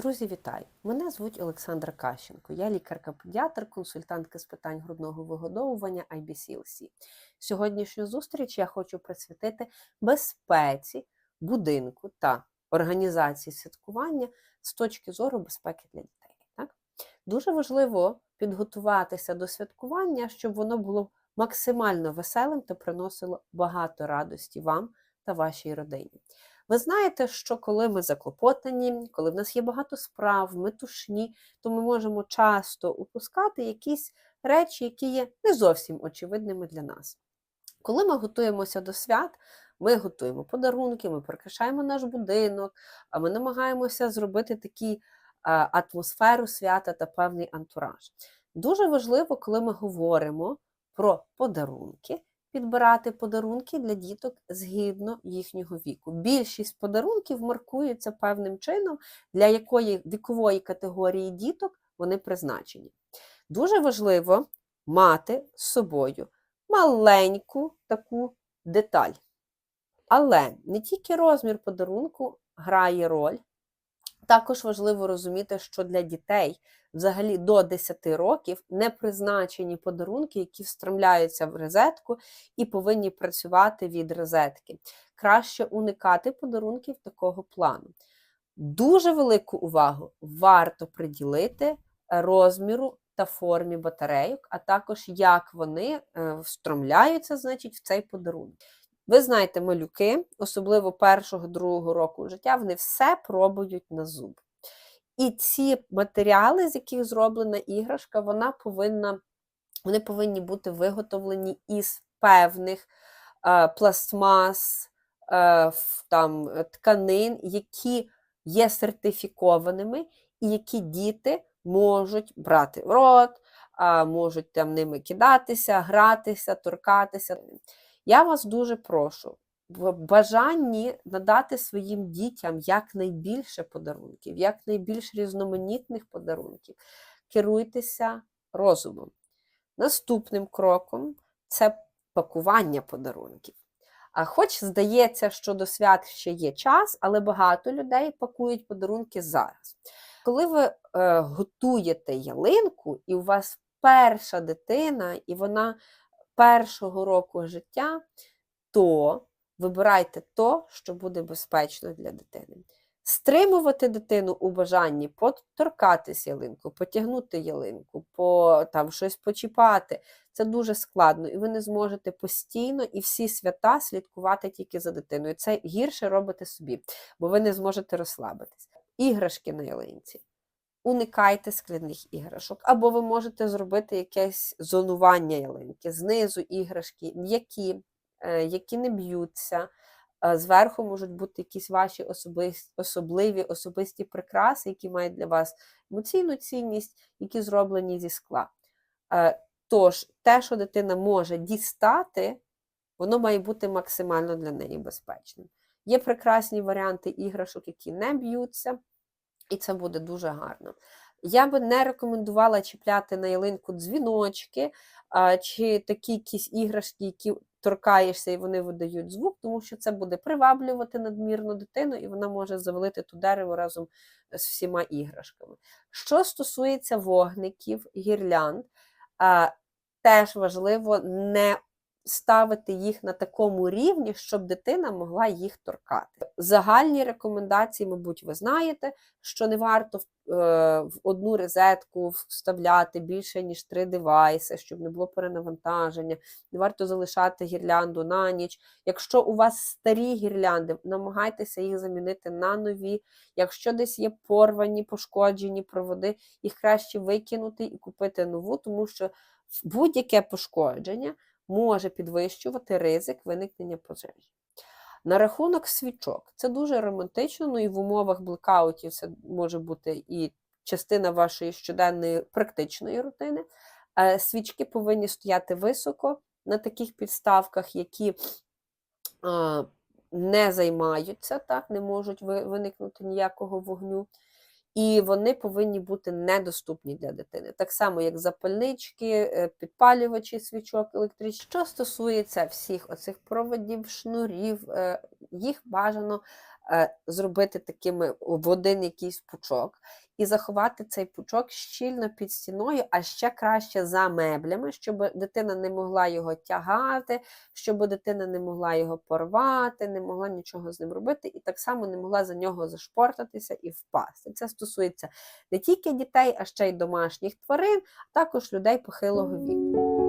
Друзі, вітаю! Мене звуть Олександра Кащенко. Я лікарка-педіатр, консультантка з питань грудного вигодовування IBCLC. Сьогоднішню зустріч я хочу присвятити безпеці будинку та організації святкування з точки зору безпеки для дітей. Так? Дуже важливо підготуватися до святкування, щоб воно було максимально веселим та приносило багато радості вам та вашій родині. Ви знаєте, що коли ми заклопотані, коли в нас є багато справ, метушні, то ми можемо часто упускати якісь речі, які є не зовсім очевидними для нас. Коли ми готуємося до свят, ми готуємо подарунки, ми прикрашаємо наш будинок, а ми намагаємося зробити такі атмосферу свята та певний антураж. Дуже важливо, коли ми говоримо про подарунки, підбирати подарунки для діток згідно їхнього віку. Більшість подарунків маркуються певним чином, для якої вікової категорії діток вони призначені. Дуже важливо мати з собою маленьку таку деталь. Але не тільки розмір подарунку грає роль, також важливо розуміти, що для дітей взагалі до 10 років не призначені подарунки, які встромляються в розетку і повинні працювати від розетки. Краще уникати подарунків такого плану. Дуже велику увагу варто приділити розміру та формі батарейок, а також як вони е, встромляються значить, в цей подарунок. Ви знаєте, малюки, особливо першого другого року життя, вони все пробують на зуб. І ці матеріали, з яких зроблена іграшка, вона повинна, вони повинні бути виготовлені із певних е, пластмас, е, там, тканин, які є сертифікованими, і які діти можуть брати в рот, е, можуть там ними кидатися, гратися, торкатися. Я вас дуже прошу в бажанні надати своїм дітям якнайбільше подарунків, якнайбільш різноманітних подарунків, керуйтеся розумом. Наступним кроком це пакування подарунків. А хоч здається, що до свят ще є час, але багато людей пакують подарунки зараз. Коли ви е, готуєте ялинку, і у вас перша дитина, і вона першого року життя, то вибирайте то, що буде безпечно для дитини. Стримувати дитину у бажанні поторкатись ялинку, потягнути ялинку, по, там, щось почіпати це дуже складно, і ви не зможете постійно і всі свята слідкувати тільки за дитиною. Це гірше робите собі, бо ви не зможете розслабитись. Іграшки на ялинці. Уникайте скляних іграшок, або ви можете зробити якесь зонування ялинки, знизу іграшки, м'які, е, які не б'ються. Зверху можуть бути якісь ваші особливі особисті прикраси, які мають для вас емоційну цінність, які зроблені зі скла. Е, тож, те, що дитина може дістати, воно має бути максимально для неї безпечним. Є прекрасні варіанти іграшок, які не б'ються і це буде дуже гарно. Я би не рекомендувала чіпляти на ялинку дзвіночки чи такі якісь іграшки, які торкаєшся і вони видають звук, тому що це буде приваблювати надмірну дитину, і вона може завалити ту дерево разом з всіма іграшками. Що стосується вогників, гірлянд, теж важливо не ставити їх на такому рівні, щоб дитина могла їх торкати. Загальні рекомендації, мабуть, ви знаєте, що не варто в е, одну розетку вставляти більше, ніж три девайси, щоб не було перенавантаження, не варто залишати гірлянду на ніч. Якщо у вас старі гірлянди, намагайтеся їх замінити на нові. Якщо десь є порвані, пошкоджені проводи, їх краще викинути і купити нову, тому що будь-яке пошкодження може підвищувати ризик виникнення пожежі. На рахунок свічок, це дуже романтично, ну і в умовах блекаутів це може бути і частина вашої щоденної практичної рутини. Е, свічки повинні стояти високо на таких підставках, які не займаються, так, не можуть виникнути ніякого вогню і вони повинні бути недоступні для дитини. Так само, як запальнички, е, підпалювачі свічок електричні. Що стосується всіх оцих проводів, шнурів, е, їх бажано зробити такими в один якийсь пучок і заховати цей пучок щільно під стіною, а ще краще за меблями, щоб дитина не могла його тягати, щоб дитина не могла його порвати, не могла нічого з ним робити, і так само не могла за нього зашпортатися і впасти. Це стосується не тільки дітей, а ще й домашніх тварин, а також людей похилого віку.